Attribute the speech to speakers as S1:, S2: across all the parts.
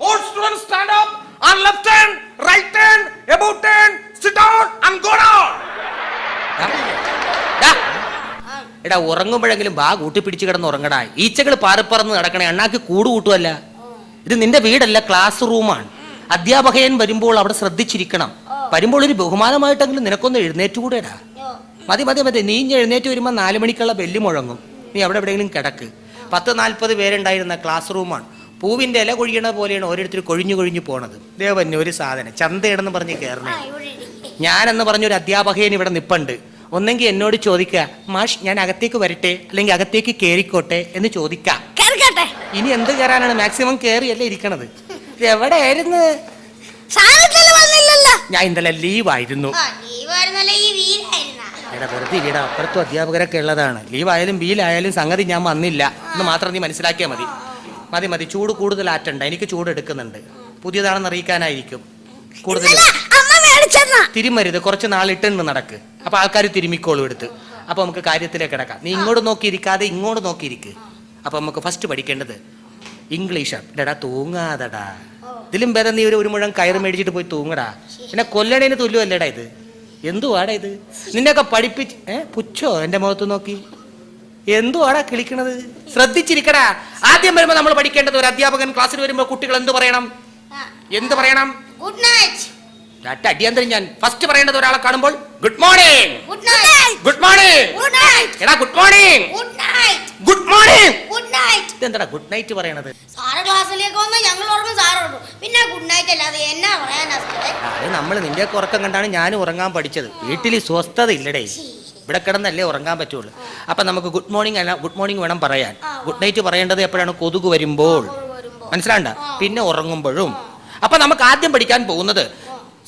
S1: All students stand up on left hand, right hand, about hand, sit down and go down.
S2: എടാ ഉറങ്ങുമ്പോഴെങ്കിലും ബാ കൂട്ടി പിടിച്ച് കിടന്ന് ഉറങ്ങടാ. ഈച്ചകൾ പാറിപ്പറന്ന് നടക്കണേ അണ്ണാക്ക് കൂട് കൂട്ടുമല്ല ഇത് നിന്റെ വീടല്ല ക്ലാസ് റൂമാണ് അധ്യാപകൻ വരുമ്പോൾ അവിടെ ശ്രദ്ധിച്ചിരിക്കണം. വരുമ്പോൾ ഒരു ബഹുമാനമായിട്ടെങ്കിലും നിനക്കൊന്ന് എഴുന്നേറ്റുകൂടെടാ. മതി മതി മതി. നീ എഴുന്നേറ്റ് വരുമ്പോൾ നാല് മണിക്കുള്ള ബെല്ല് മുഴങ്ങും. നീ അവിടെ എവിടെയെങ്കിലും കിടക്ക്. പത്ത് നാൽപ്പത് പേരുണ്ടായിരുന്ന ക്ലാസ് റൂമാണ് പൂവിന്റെ ഇല കൊഴിയണ പോലെയാണ് ഓരോരുത്തർ കൊഴിഞ്ഞു കൊഴിഞ്ഞു പോണത്. ദേവന് ഒരു സാധനം. ചന്തയിടന്ന് പറഞ്ഞ് കയറണേ ഞാനെന്ന് പറഞ്ഞൊരു അധ്യാപകൻ ഇവിടെ നിപ്പുണ്ട്. ഒന്നെങ്കിൽ എന്നോട് ചോദിക്കുക മാഷ് ഞാൻ അകത്തേക്ക് വരട്ടെ അല്ലെങ്കിൽ അകത്തേക്ക് കയറിക്കോട്ടെ എന്ന് ചോദിക്കാം. ഇനി എന്ത് കയറാനാണ് മാക്സിമം കേറിയല്ലേ ഇരിക്കണത്. എവിടെ ആയിരുന്നു
S3: സാധനത്തിൽ വന്നില്ലല്ലോ.
S2: ഞാൻ ഇന്നലെ ലീവായിരുന്നു
S3: ലീവായിരുന്നല്ലേ ഈ
S2: എടാ വെറുതെ ഇടാ അപ്പുറത്തും അധ്യാപകരൊക്കെ ഉള്ളതാണ്. ലീവായാലും ബീലായാലും സംഗതി ഞാൻ വന്നില്ല. എന്ന് മാത്രം നീ മനസ്സിലാക്കിയാൽ മതി. മതി മതി. ചൂട് കൂടുതൽ ആറ്റണ്ട. എനിക്ക് ചൂട് എടുക്കുന്നുണ്ട്. പുതിയതാണെന്ന് അറിയിക്കാനായിരിക്കും. കൂടുതൽ തിരുമരുത്. കുറച്ച് നാളിട്ടുണ്ട് നടക്ക്. അപ്പൊ ആൾക്കാർ തിരുമിക്കോളും എടുത്ത്. അപ്പൊ നമുക്ക് കാര്യത്തിലേക്ക് കിടക്കാം. നീ ഇങ്ങോട്ട് നോക്കിയിരിക്കാതെ ഇങ്ങോട്ട് നോക്കിയിരിക്ക് അപ്പൊ നമുക്ക് ഫസ്റ്റ് പഠിക്കേണ്ടത് ഇംഗ്ലീഷാണ് ഡടാ തൂങ്ങാതടാ. ഇതിലും ഭേദം നീ ഒരു ഒരു മുഴം കയറ് മേടിച്ചിട്ട് പോയി തൂങ്ങടാ. പിന്നെ കൊല്ലണേന് തുല്യമല്ലേടാ ഇത്? എന്തുവാടാ ഇത്? നിന്നെയൊക്കെ പഠിപ്പിച്ച് ഏ പുച്ഛോ എന്റെ മുഖത്ത് നോക്കി? എന്തുവാടാ കിളിക്കണത്? ശ്രദ്ധിച്ചിരിക്കടാ. ആദ്യം വരുമ്പോ നമ്മൾ പഠിക്കേണ്ടത് ഒരു അധ്യാപകൻ ക്ലാസ്സിൽ വരുമ്പോ കുട്ടികൾ എന്ത് പറയണം? എന്ത് പറയണം?
S3: ഗുഡ് നൈറ്റ്
S2: ഒറ്റ അടിയന്തരം ഞാൻ ഫസ്റ്റ് പറയേണ്ടത് ഒരാളെ കാണുമ്പോൾ good morning
S3: good night
S2: good morning എടാ good morning
S3: good night
S2: good morning
S3: good night
S2: ഇതെന്താടാ ഗുഡ് നൈറ്റ് പറയണത്?
S3: സാറ് ക്ലാസ്സിലേക്ക് വന്ന് ഞങ്ങൾ ഓർമ്മ സാറുണ്ട്. എന്നാ പറയാനാ സാറേ
S2: അത് നമ്മൾ നിന്റെ ഉറക്കം കണ്ടാണ് ഞാൻ ഉറങ്ങാൻ പഠിച്ചത്. വീട്ടിൽ സ്വസ്ഥത ഇല്ലടേ. ഇവിടെ കിടന്നല്ലേ ഉറങ്ങാൻ പറ്റുള്ളൂ. അപ്പൊ നമുക്ക് ഗുഡ് മോർണിംഗ് അല്ല ഗുഡ് മോർണിംഗ് വേണം പറയാൻ. ഗുഡ് നൈറ്റ് പറയേണ്ടത് എപ്പോഴാണ്? കൊതുക് വരുമ്പോൾ. മനസ്സിലാണ്ട? പിന്നെ ഉറങ്ങുമ്പോഴും. അപ്പൊ നമുക്ക് ആദ്യം പഠിക്കാൻ പോകുന്നത്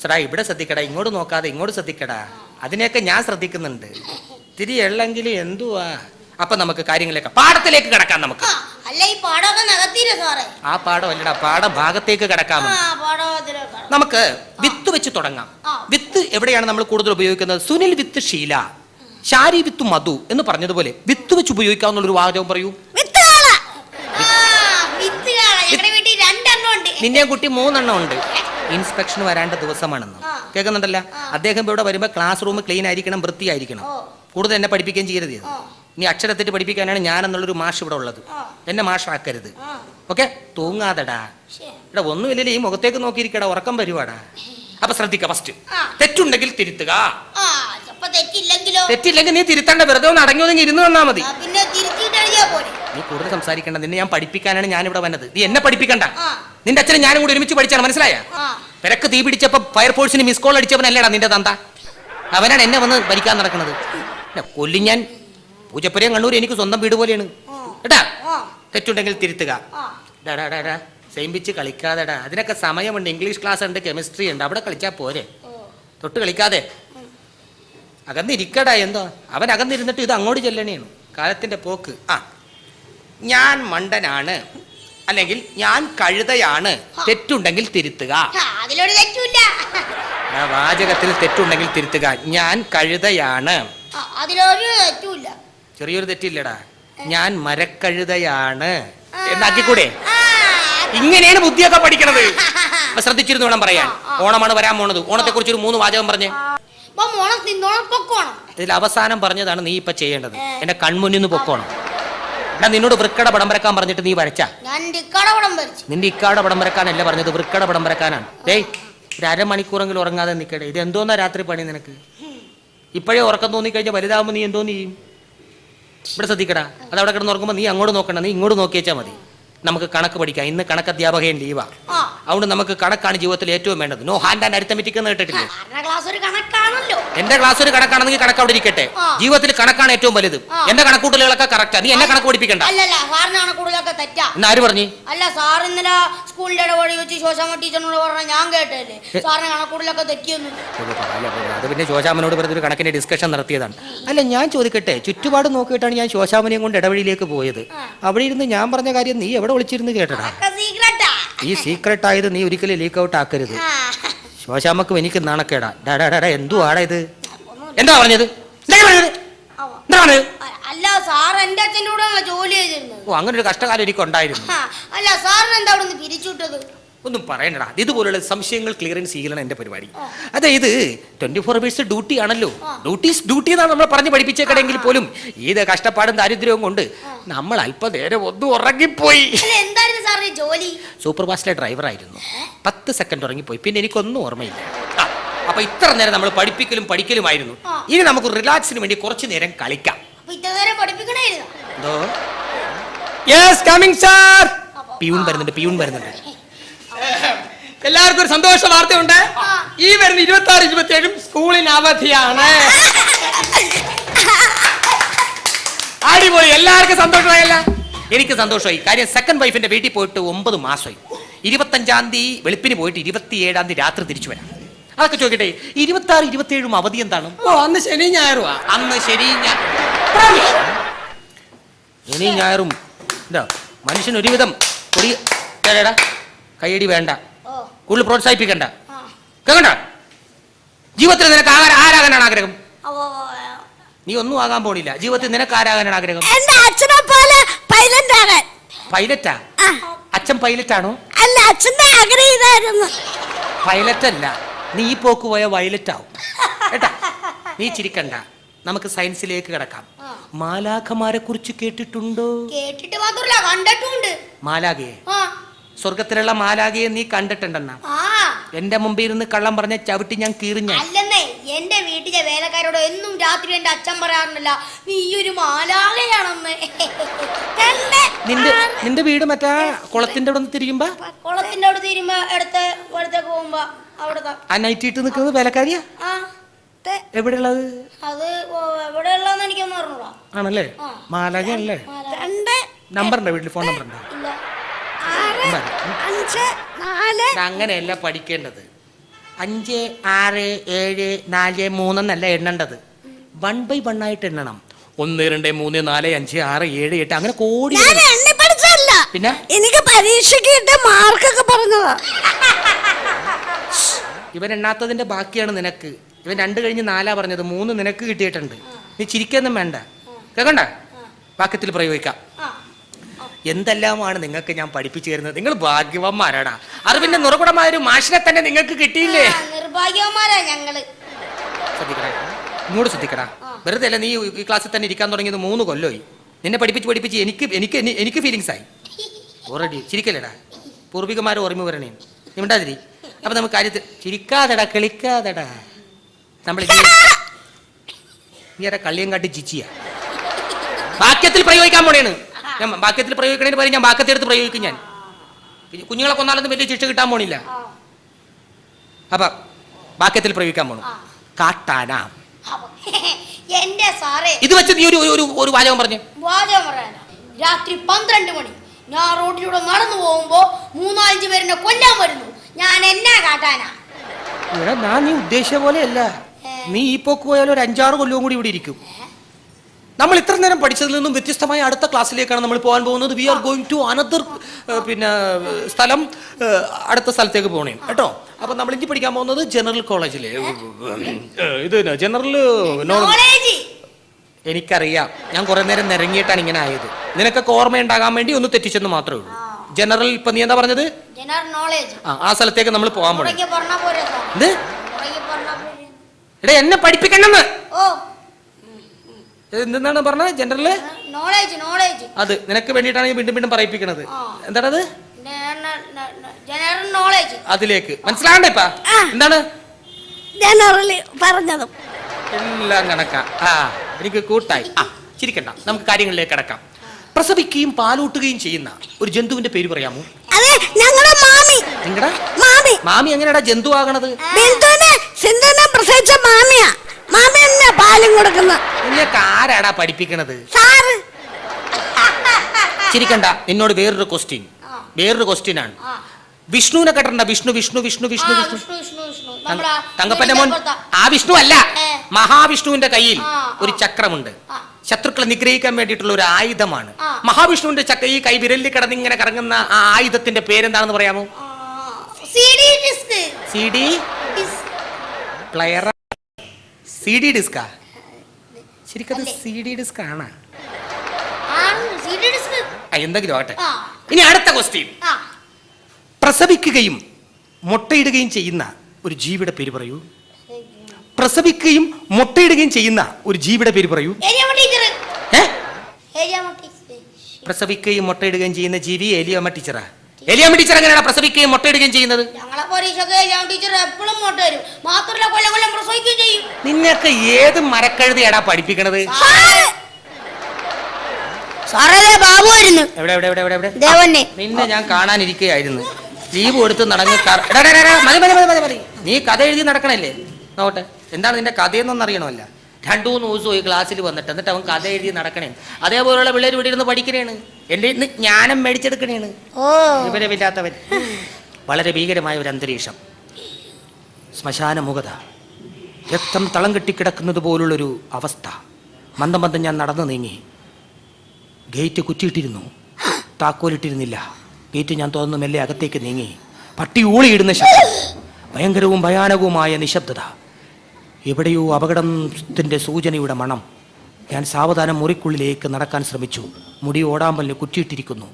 S2: സടാ ഇവിടെ ശ്രദ്ധിക്കടാ ഇങ്ങോട്ട് നോക്കാതെ ഇങ്ങോട്ട് ശ്രദ്ധിക്കടാ. അതിനെയൊക്കെ ഞാൻ ശ്രദ്ധിക്കുന്നുണ്ട്. തിരി എള്ളെങ്കിൽ എന്തുവാ? അപ്പൊ നമുക്ക് കാര്യങ്ങളൊക്കെ പാഠത്തിലേക്ക് കിടക്കാം നമുക്ക്.
S3: അല്ല ഈ പാടമൊക്കെ നകത്തീര സാറേ.
S2: ആ പാഠമല്ലടാ പാഠഭാഗത്തേക്ക് കിടക്കാം
S3: ആ പാടത്തിലൊക്കെ
S2: നമുക്ക് വിത്ത് വെച്ച് തുടങ്ങാം.
S3: ആ.
S2: വിത്ത് എവിടെയാണ് നമ്മൾ കൂടുതൽ ഉപയോഗിക്കുന്നത്? സുനിൽ വിത്ത് ശീല ശാരി വിത്ത് മധു എന്ന് പറഞ്ഞതുപോലെ വിത്ത് വെച്ച് ഉപയോഗിക്കാവുന്നൊരു വാചകം പറയൂ.
S3: വിത്തുകാള ആ വിത്തുകാള ഞങ്ങളുടെ വീട്ടിൽ രണ്ടെണ്ണം ഉണ്ട്.
S2: നിന്നെ കുട്ടി മൂന്നെണ്ണം ഉണ്ട്. ഇൻസ്പെക്ഷൻ വരാണ്ട ദിവസമാണെന്ന്.
S3: ആ.
S2: കേൾക്കുന്നുണ്ടല്ല? അദ്ദേഹം ഇവിടെ വരുമ്പോൾ ക്ലാസ് റൂം ക്ലീൻ ആയിരിക്കണം വൃത്തിയായിരിക്കണം.
S3: ഓ.
S2: കൂടുതൽ എന്നെ പഠിപ്പിക്കുകയും ചെയ്യരുത് ഇത്.
S3: ആ.
S2: ഇനി അക്ഷരത്തെറ്റ് പഠിപ്പിക്കാനാണ് ഞാൻ എന്നുള്ളൊരു മാഷ് ഇവിടെ ഉള്ളത്. എന്നെ മാഷാക്കരുത്. ഓക്കെ? തൂങ്ങാതെടാ.
S3: ഇവിടെ
S2: എടാ ഒന്നുമില്ലല്ലേ ഈ മുഖത്തേക്ക് നോക്കിയിരിക്കടാ ഉറക്കം വരുവാടാ. അപ്പൊ ശ്രദ്ധിക്ക ഫസ്റ്റ് തെറ്റുണ്ടെങ്കിൽ തിരുത്തുക. തെറ്റില്ലെങ്കിൽ നീ തിരുത്തണ്ട വെറുതെ ഒന്ന് അടങ്ങി ഒതുങ്ങി ഇരുന്ന് വന്നാ മതി. നീ കൂടുതൽ സംസാരിക്കേണ്ട നിന്നെ ഞാൻ പഠിപ്പിക്കാനാണ് ഞാൻ ഇവിടെ വന്നത്. നീ എന്നെ പഠിപ്പിക്കണ്ട. നിന്റെ അച്ഛനും ഞാനും കൂടി ഒരുമിച്ച് പഠിച്ചാണ് മനസ്സിലായ? പെരക്ക് തീ പിടിച്ചപ്പോ ഫയർഫോഴ്സിന് മിസ് കോൾ അടിച്ചവനല്ലേടാ നിന്റെ തന്ത? അവനാണ് എന്നെ വന്ന് ഭരിക്കാൻ നടക്കുന്നത്. കൊല്ലി ഞാൻ. പൂജപ്പുരയും കണ്ണൂർ എനിക്ക് സ്വന്തം വീട് പോലെയാണ്. കേട്ടാ തെറ്റുണ്ടെങ്കിൽ തിരുത്തുക.
S3: ആ.
S2: ഡാ, ഡാ, ഡാ, ഡാ. സെയിംപിച്ച് കളിക്കാതെടാ അതിനൊക്കെ സമയമുണ്ട്. ഇംഗ്ലീഷ് ക്ലാസ് ഉണ്ട് കെമിസ്ട്രി ഉണ്ട്. അവിടെ കളിച്ചാ പോരെ. തൊട്ട് കളിക്കാതെ. അകന്നിരിക്കടാ എന്തോ? അവൻ അകന്നിരുന്നിട്ട് ഇത് അങ്ങോട്ട് ചെല്ലണേണ് കാലത്തിന്റെ പോക്ക്. ആ. ഞാൻ മണ്ടനാണ്. അല്ലെങ്കിൽ ഞാൻ കഴുതയാണ്. തെറ്റുണ്ടെങ്കിൽ തിരുത്തുക.
S3: അതിലൊരു
S2: വാചകത്തിൽ തെറ്റുണ്ടെങ്കിൽ തിരുത്തുക. ഞാൻ കഴുതയാണ്.
S3: അതിലൊരു തെറ്റുമില്ല.
S2: ചെറിയൊരു തെറ്റില്ലടാ. ഞാൻ മരക്കഴുതയാണ്. എന്നാക്കിക്കൂടെ? ഇങ്ങനെയാണ് ബുദ്ധിയൊക്കെ പഠിക്കണത്. അപ്പൊ ശ്രദ്ധിച്ചിരുന്നു വേണം പറയാൻ. ഓണമാണ് വരാൻ പോണത്. ഓണത്തെ കുറിച്ച് ഒരു മൂന്ന് വാചകം പറഞ്ഞേ. ഇതിൽ അവസാനം പറഞ്ഞതാണ് നീ ഇപ്പൊ ചെയ്യേണ്ടത്. എന്റെ കൺമുന്നിൽ നിന്ന് പൊക്കോണം. ഞാൻ നിന്നോട് വൃക്കട പടം വരക്കാൻ പറഞ്ഞിട്ട് നീ വരച്ചാ? നിന്റെ ഇക്കാട പടം വരക്കാനല്ല പറഞ്ഞത് വൃക്കട പടം വരക്കാനാണ്. ഏയ് ഒരു അരമണിക്കൂറെങ്കിലും ഉറങ്ങാതെ നിൽക്കട്ടെ ഇത് എന്തോന്നാ രാത്രി പണി നിനക്ക്? ഇപ്പോഴേ ഉറക്കം തോന്നിക്കഴിഞ്ഞാൽ വലുതാകുമ്പോൾ നീ എന്തോ നീ ചെയ്യും? ഇവിടെ ശ്രദ്ധിക്കടാ. അത് അവിടെ കിടന്ന് ഉറങ്ങുമ്പോൾ നീ അങ്ങോട്ട് നോക്കണ്ട. നീ ഇങ്ങോട്ട് നോക്കിയേച്ചാൽ മതി. നമുക്ക് കണക്ക് പഠിക്കാം. ഇന്ന് കണക്ക് അധ്യാപകൻ ലീവാ.
S3: ആ.
S2: അതുകൊണ്ട് നമുക്ക് കണക്കാണ് ജീവിതത്തിൽ ഏറ്റവും വേണ്ടത്. നോ ഹാൻഡ് ആൻഡ് അരിത്തമെറ്റിക് എന്ന് കേട്ടിട്ടില്ലേ എന്റെ ക്ലാസ് ഒരു കണക്കാണെങ്കിൽ കണക്ക് അവിടെ ഇരിക്കട്ടെ. ജീവിതത്തിൽ കണക്കാണ് ഏറ്റവും വലുത്. എന്റെ കണക്കൂട്ടലുകളൊക്കെ കറക്റ്റാ നീ എന്നെ കണക്ക് പഠിപ്പിക്കണ്ട. എന്ന് ആര് പറഞ്ഞു?
S3: അല്ല സാർ ഇന്നലെ സ്കൂളിന്റെ ഇടപെടി വെച്ച് ശോശാമ ടീച്ചറിനോട് പറഞ്ഞ ഞാൻ കേട്ടല്ലേ സാറിന് കണക്കൂടലൊക്കെ തെറ്റിയൊന്നും.
S2: അത് പിന്നെ ശോശാമനോട് പറഞ്ഞൊരു ഒരു കണക്കിന്റെ ഡിസ്കഷൻ നടത്തിയതാണ്. അല്ല ഞാൻ ചോദിക്കട്ടെ ചുറ്റുപാട് നോക്കിയിട്ടാണ് ഞാൻ ശോശാമനെയും കൊണ്ട് ഇടവഴിയിലേക്ക് പോയത്. അവിടെ ഇരുന്ന് ഞാൻ പറഞ്ഞ കാര്യം നീ എവിടെ വിളിച്ചിരുന്ന് കേട്ടടാ ഈ സീക്രട്ട് ആയത് നീ ഒരിക്കലും ലീക്ക് ഔട്ട് ആക്കരുത്.
S3: ശോശാമക്കും
S2: ശോശാമ്മക്കും എനിക്ക് നാണക്കേടാ. ഡാ ഡാ ഡാ ഡാ, എന്തുവാടാ ഇത്? എന്താ പറഞ്ഞത്.
S3: അല്ല സാർ എന്റെ അച്ഛന്റെ കൂടെ ജോലി ചെയ്തിരുന്നത്
S2: ഓ അങ്ങനെ ഒരു കഷ്ടകാലം എനിക്ക് ഉണ്ടായിരുന്നു.
S3: അല്ല സാറിന് എന്താ അവിടെ നിന്ന് പിരിച്ചുവിട്ടത്?
S2: ഒന്നും പറയണ്ടടാ. ഇതുപോലുള്ള സംശയങ്ങൾ ക്ലിയറൻസ് ചെയ്യലാണ് എന്റെ പരിപാടി. അതായത് ട്വന്റി ഫോർ അവേഴ്സ് ഡ്യൂട്ടി ആണല്ലോ. ഡ്യൂട്ടീസ് ഡ്യൂട്ടി എന്നാണ് നമ്മൾ പറഞ്ഞ് പഠിപ്പിച്ചേക്കണെങ്കിൽ പോലും ഏത് കഷ്ടപ്പാടും ദാരിദ്ര്യവും കൊണ്ട് നമ്മൾ അല്പനേരം ഒന്ന് ഉറങ്ങിപ്പോയി.
S3: എന്തായിരുന്നു സാറിന്റെ ജോലി?
S2: സൂപ്പർ ഫാസ്റ്റിലെ ഡ്രൈവർ ആയിരുന്നു പത്ത് സെക്കൻഡ് ഉറങ്ങിപ്പോയി. പിന്നെ എനിക്കൊന്നും ഓർമ്മയില്ല. അപ്പൊ ഇത്ര നേരം നമ്മൾ പഠിപ്പിക്കലും പഠിക്കലുമായിരുന്നു. ഇനി നമുക്ക് റിലാക്സിന് വേണ്ടി കുറച്ചു നേരം കളിക്കാം. എന്തോ?
S1: യെസ് കമ്മിങ് സാർ
S2: പിയൂൺ വരുന്നുണ്ട് പിയൂൺ വരുന്നുണ്ട്.
S1: എല്ലാവർക്കും ഒരു സന്തോഷ വാർത്തയുണ്ട്. ഈ വരുന്ന ഇരുപത്തി ആറ് ഇരുപത്തി ഏഴും സ്കൂളിന് അവധിയാണ്. അടിപൊളി. എല്ലാവർക്കും സന്തോഷമായല്ല.
S2: എനിക്ക് സന്തോഷമായി. കാര്യം സെക്കൻഡ് വൈഫിന്റെ വീട്ടിൽ പോയിട്ട് ഒമ്പത് മാസമായി. ഇരുപത്തഞ്ചാം തീയതി വെളുപ്പിന് പോയിട്ട് ഇരുപത്തിയേഴാം തീയതി രാത്രി തിരിച്ചു വരാം. അതൊക്കെ ചോദിക്കട്ടെ ഇരുപത്തി ആറ് ഇരുപത്തി ഏഴും അവധി എന്താണ്?
S1: ഓ അന്ന് ശനി ഞായറുവാ.
S2: അന്ന് ശനി ശനി ഞായറും. എന്താ മനുഷ്യൻ ഒരുവിധം കൊടി കേടാ കൈയടി വേണ്ട.
S3: ഓ.
S2: കൂടുതൽ പ്രോത്സാഹിപ്പിക്കണ്ട.
S3: ആ.
S2: കേൾക്കണ്ട ജീവിതത്തിൽ നിനക്ക് ആരാധനാണ് ആഗ്രഹം? നീ ഒന്നും ആകാൻ പോണില്ല. ജീവിതത്തിൽ നിനക്ക് ആരാകാനാണ് ആഗ്രഹം.
S4: എന്റെ അച്ഛനെ പോലെ പൈലറ്റ്? ആകാൻ
S2: പൈലറ്റാ അച്ഛൻ പൈലറ്റ് ആണോ
S4: അല്ല അച്ഛന്റെ ആഗ്രഹം ഇതായിരുന്നു
S2: പൈലറ്റ് അല്ല നീ ഈ പോക്ക് പോയ വയലറ്റ് ആവും കേട്ടാ? നീ ചിരിക്കണ്ട. നമുക്ക് സയൻസിലേക്ക് കിടക്കാം. മാലാഖമാരെ കുറിച്ച് കേട്ടിട്ടുണ്ടോ?
S3: കേട്ടിട്ട് മാത്രമല്ല കണ്ടിട്ടുണ്ട്.
S2: മാലാഖയെ? സ്വർഗത്തിലുള്ള മാലാഖയെ നീ കണ്ടിട്ടുണ്ടെന്നാ.
S3: ആ.
S2: എന്റെ മുമ്പിൽ ഇരുന്ന് കള്ളം പറഞ്ഞ ചവിട്ടി ഞാൻ കീറിഞ്ഞ
S3: അല്ലെന്നേ എന്റെ വീട്ടിലെ വേലക്കാരോട് എന്നും രാത്രി എന്റെ അച്ഛൻ പറയാറുണ്ടല്ല നീ ഒരു മാലാകയാണെന്ന്
S2: നിന്റെ നിന്റെ വീട് മറ്റാ? കുളത്തിന്റെ അവിടെ തിരിയുമ്പോ?
S3: കുളത്തിന്റെ അവിടെ തിരിയുമ്പോ എടുത്ത് അടുത്തേക്ക് പോകുമ്പോ അവിടെ
S2: ആ നൈറ്റ് ഇട്ട് നിൽക്കുന്നത് വേലക്കാരിയാ? എവിടെയുള്ളത്?
S3: അത് എവിടെയുള്ളതെന്ന് എനിക്കൊന്നും അറിഞ്ഞൂടാ.
S2: ആണല്ലേ?
S4: മാലാകയല്ലേ
S2: നമ്പർ ഉണ്ടോ വീട്ടിൽ ഫോൺ നമ്പർ ഉണ്ടോ?
S4: അഞ്ച് നാല്.
S2: അങ്ങനെയല്ല പഠിക്കേണ്ടത്. അഞ്ച് ആറ് ഏഴ് നാല് മൂന്നെന്നല്ല എണ്ണേണ്ടത്. വൺ ബൈ വൺ ആയിട്ട് എണ്ണണം. ഒന്ന് രണ്ട് മൂന്ന് നാല് അഞ്ച് ആറ് ഏഴ് എട്ട് അങ്ങനെ കോടി പിന്നെ?
S4: എനിക്ക് പരീക്ഷയ്ക്ക് കിട്ടിയ മാർക്കൊക്കെ പറഞ്ഞതാ.
S2: ഇവൻ എണ്ണാത്തതിന്റെ ബാക്കിയാണ് നിനക്ക്. ഇവൻ രണ്ട് കഴിഞ്ഞ് നാലാ പറഞ്ഞത്. മൂന്ന് നിനക്ക് കിട്ടിയിട്ടുണ്ട്. നീ ചിരിക്കൊന്നും വേണ്ട. കേക്കണ്ട? വാക്യത്തിൽ പ്രയോഗിക്കാം. എന്തെല്ലാമാണ് നിങ്ങൾക്ക് ഞാൻ പഠിപ്പിച്ചു തരുന്നത്? നിങ്ങൾ ഭാഗ്യവന്മാരാടാ. അറിവിന്റെ നിറകുടമായ ഒരു മാഷിനെ തന്നെ നിങ്ങൾക്ക് കിട്ടിയില്ലേ?
S3: ആ, നിർഭാഗ്യവന്മാരാ ഞങ്ങൾ.
S2: ശ്രദ്ധിക്കടാ ഇങ്ങോട്ട് ശ്രദ്ധിക്കടാ. വെറുതെ അല്ല നീ ഈ ക്ലാസ്സിൽ തന്നെ ഇരിക്കാൻ തുടങ്ങിയത് മൂന്ന് കൊല്ലമായി? നിന്നെ പഠിപ്പിച്ച് പഠിപ്പിച്ച് എനിക്ക് എനിക്ക് എനിക്ക് ഫീലിങ്സ് ആയി. ഓൾറെഡി ചിരിക്കല്ലേടാ? പൂർവികമാർ ഓർമ്മ വരണേ. നീ അപ്പൊ നമുക്ക് കാര്യത്തിൽ ചിരിക്കാതെടാ കളിക്കാതെടാ. നമ്മൾ നീ അതാ കള്ളിയും കാട്ടി ചിച്ചിയാ. വാക്യത്തിൽ പ്രയോഗിക്കാൻ പോണേണ്. ഞാൻ വാക്യത്തിൽ പ്രയോഗിക്കണേന് പറയും ഞാൻ വാക്യത്തെടുത്ത് പ്രയോഗിക്കും ഞാൻ. പിന്നെ കുഞ്ഞുങ്ങളെ കൊന്നാലൊന്നും വലിയ ശിക്ഷ കിട്ടാൻ പോണില്ല. അപ്പൊ വാക്യത്തിൽ പ്രയോഗിക്കാൻ പോണു. കാട്ടാന.
S3: എന്റെ സാറേ.
S2: ഇത് വെച്ച് നീ ഒരു ഒരു- ഒരു വാചകം പറഞ്ഞു.
S3: വാചകം പറയാനാ. രാത്രി പന്ത്രണ്ട് മണി ഞാൻ റോഡിലൂടെ നടന്നു പോകുമ്പോ മൂന്നാലഞ്ച് പേരെന്നെ കൊല്ലാൻ വരുന്നു. ഞാൻ എന്നാ കാട്ടാനാ?
S2: ഇവിടെ ഞാൻ നീ ഉദ്ദേശിച്ച പോലെയല്ല. നീ ഈ പോക്ക് പോയാൽ ഒരു അഞ്ചാറ് കൊല്ലവും കൂടി ഇവിടെ ഇരിക്കും. നമ്മൾ ഇത്ര നേരം പഠിച്ചതിൽ നിന്നും വ്യത്യസ്തമായ അടുത്ത ക്ലാസ്സിലേക്കാണ് നമ്മൾ പോകാൻ പോകുന്നത്. We are going to another പിന്നെ സ്ഥലം അടുത്ത സ്ഥലത്തേക്ക് പോകണേ കേട്ടോ? അപ്പൊ നമ്മൾ ഇനി പഠിക്കാൻ പോകുന്നത് ജനറൽ കോളേജിലെ. ഇത് ജനറൽ എനിക്കറിയാം. ഞാൻ കുറെ നേരം നിരങ്ങിയിട്ടാണ് ഇങ്ങനെ ആയത്. നിനക്കൊക്കെ ഓർമ്മയുണ്ടാകാൻ വേണ്ടി ഒന്ന് തെറ്റിച്ചെന്ന് മാത്രമേ ഉള്ളൂ. ജനറൽ ഇപ്പൊ നീ എന്താ പറഞ്ഞത്? ആ ആ സ്ഥലത്തേക്ക് നമ്മൾ പോകാൻ
S3: പോകണം
S2: എന്ത്? എടാ എന്നെ പഠിപ്പിക്കണമെന്ന്.
S3: ഓ
S2: എന്താണ് പറഞ്ഞത് ജനറൽ
S3: നോളേജ് നോളേജ്
S2: അത്. നിനക്ക് വേണ്ടിയിട്ടാണ് ഞാൻ വീണ്ടും വീണ്ടും പറയിപ്പിക്കണത്. എന്താണത്?
S3: ജനറൽ നോളേജ്
S2: അതിലേക്ക്.
S4: മനസ്സിലാണ്ടേപ്പാ
S2: എന്താണ്?
S4: ജനറലി പറഞ്ഞതും.
S2: എല്ലാം കണക്കാ. ആ എനിക്ക് കൂട്ടായി. ആ ചിരിക്കണ്ട. നമുക്ക് കാര്യങ്ങളിലേക്ക് കിടക്കാം. പ്രസവിക്കുകയും പാലൂട്ടുകയും ചെയ്യുന്ന ഒരു ജന്തുവിന്റെ പേര് പറയാമോ?
S4: അതെ ഞങ്ങളുടെ മാമി.
S2: നിങ്ങളുടെ
S4: മാമി.
S2: മാമി എങ്ങനെയാടാ ജന്തു ആകണത്?
S4: പ്രസവിച്ച മാമിയാ. പാലും
S2: കൊടുക്കുന്ന. ആരാടാ പഠിപ്പിക്കണത്?
S4: സാറ്.
S2: ചിരിക്കണ്ട നിന്നോട് വേറൊരു ക്വസ്റ്റ്യൻ വേറൊരു ക്വസ്റ്റ്യൻ ആണ്. വിഷ്ണുവിനെ കെട്ടണ്ട വിഷ്ണു വിഷ്ണു വിഷ്ണു വിഷ്ണു വിഷ്ണു.
S3: വിഷ്ണു വിഷ്ണു വിഷ്ണു.
S2: തങ്ക- തങ്കപ്പന്റെ മോൻ ആ വിഷ്ണു അല്ല. മഹാവിഷ്ണുവിന്റെ കയ്യിൽ ഒരു ചക്രമുണ്ട്. ശത്രുക്കളെ നിഗ്രഹിക്കാൻ വേണ്ടിയിട്ടുള്ള ഒരു ആയുധമാണ്. മഹാവിഷ്ണുവിന്റെ ചക്ര ഈ കൈ വിരലിൽ കിടന്ന് ഇങ്ങനെ കറങ്ങുന്ന ആ ആയുധത്തിന്റെ പേരെന്താണെന്ന് പറയാമോ?
S3: C D
S2: player C D ഡിസ്കാ ശരിക്കും? C D disc. ആണ് എന്തെങ്കിലും ആട്ടെ ഇനി അടുത്ത ക്വസ്റ്റ്യൻ പ്രസവിക്കുകയും മുട്ടയിടുകയും ചെയ്യുന്ന ഒരു ജീവിയുടെ പേര് പറയൂ. പ്രസവിക്കുകയും മുട്ടയിടുകയും ചെയ്യുന്ന ഒരു ജീവിയുടെ പേര് പറയൂ. പ്രസവിക്കുകയും മുട്ടയിടുകയും ചെയ്യുന്ന ജീവി എലിയോമ ടീച്ചറാ? എലിയമ്മ ടീച്ചർ എങ്ങനെയാണ് പ്രസവിക്കുകയും മുട്ടയിടുകയും ചെയ്യുന്നത്?
S3: ഞങ്ങളെ ഏരിയാമ ടീച്ചർ എപ്പോഴും മുട്ട വരും മാത്രമല്ല കൊല്ലം കൊല്ലം പ്രസവിക്കുകയും ചെയ്യും.
S2: നിന്നൊക്കെ ഏത് മരക്കഴുതിയാടാ പഠിപ്പിക്കണത്?
S3: സാറേ! ബാബു വരുന്നു.
S2: എവിടെ എവിടെ എവിടെ എവിടെ എവിടെ?
S3: ദേവന്നെ
S2: നിന്നെ ഞാൻ കാണാനിരിക്കുകയായിരുന്നു ലീവ് കൊടുത്ത് നടങ്ങി മതി മതി മതി മതി നീ കഥ എഴുതി നടക്കണല്ലേ? നോട്ടെ എന്താണ് നിന്റെ കഥയെന്നൊന്നും അറിയണമല്ല രണ്ടു മൂന്ന് ദിവസം ഈ ക്ലാസ്സിൽ വന്നിട്ട് എന്നിട്ട് അവൻ കഥ എഴുതി നടക്കണേ. അതേപോലെയുള്ള പിള്ളേർ ഇവിടെ ഇരുന്ന് പഠിക്കണേണ്. എന്റെ ഇന്ന് ജ്ഞാനം മേടിച്ചെടുക്കണേണ്. വിവരമില്ലാത്തവൻ. വളരെ ഭീകരമായ ഒരു അന്തരീക്ഷം. ശ്മശാന മുഖത. രക്തം തളം കെട്ടിക്കിടക്കുന്നത് പോലുള്ളൊരു അവസ്ഥ. മന്ദം മന്ദം ഞാൻ നടന്നു നീങ്ങി. ഗേറ്റ് കുറ്റിയിട്ടിരുന്നു. താക്കോലിട്ടിരുന്നില്ല. ഗേറ്റ് ഞാൻ തോന്നുന്നു മെല്ലെ അകത്തേക്ക് നീങ്ങി. പട്ടി ഊളിയിടുന്ന ശബ്ദം. ഭയങ്കരവും ഭയാനകവുമായ നിശബ്ദത. എവിടെയോ അപകടത്തിന്റെ സൂചനയുടെ മണം. ഞാൻ സാവധാനം മുറിക്കുള്ളിലേക്ക് നടക്കാൻ ശ്രമിച്ചു. മുടി ഓടാമ്പലിന് കുറ്റിയിട്ടിരിക്കുന്നു.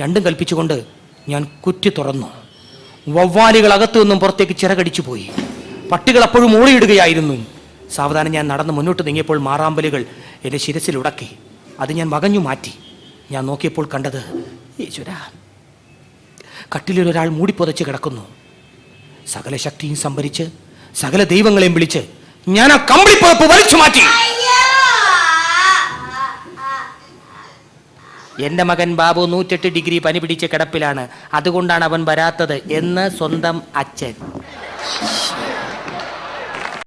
S2: രണ്ടും കൽപ്പിച്ചുകൊണ്ട് ഞാൻ കുറ്റി തുറന്നു. വവ്വാലികൾ അകത്തു നിന്നും പുറത്തേക്ക് ചിറകടിച്ചു പോയി. പട്ടികൾ അപ്പോഴും ഓടിയിടുകയായിരുന്നു സാവധാനം ഞാൻ നടന്ന് മുന്നോട്ട് നീങ്ങിയപ്പോൾ മാറാമ്പലുകൾ എന്റെ ശിരസിൽ ഉടക്കി. അത് ഞാൻ മകഞ്ഞു മാറ്റി. ഞാൻ നോക്കിയപ്പോൾ കണ്ടത് ഈശ്വര. കട്ടിലിൽ ഒരാൾ മൂടിപ്പൊതച്ച് കിടക്കുന്നു. സകല ശക്തിയും സംഭരിച്ച് സകല ദൈവങ്ങളെയും വിളിച്ച് ഞാൻ ആ കമ്പിളിപ്പുറപ്പ് വലിച്ചു മാറ്റി. എന്റെ മകൻ ബാബു നൂറ്റെട്ട് ഡിഗ്രി പനി പിടിച്ച് കിടപ്പിലാണ്. അതുകൊണ്ടാണ് അവൻ വരാത്തത് എന്ന് സ്വന്തം അച്ഛൻ.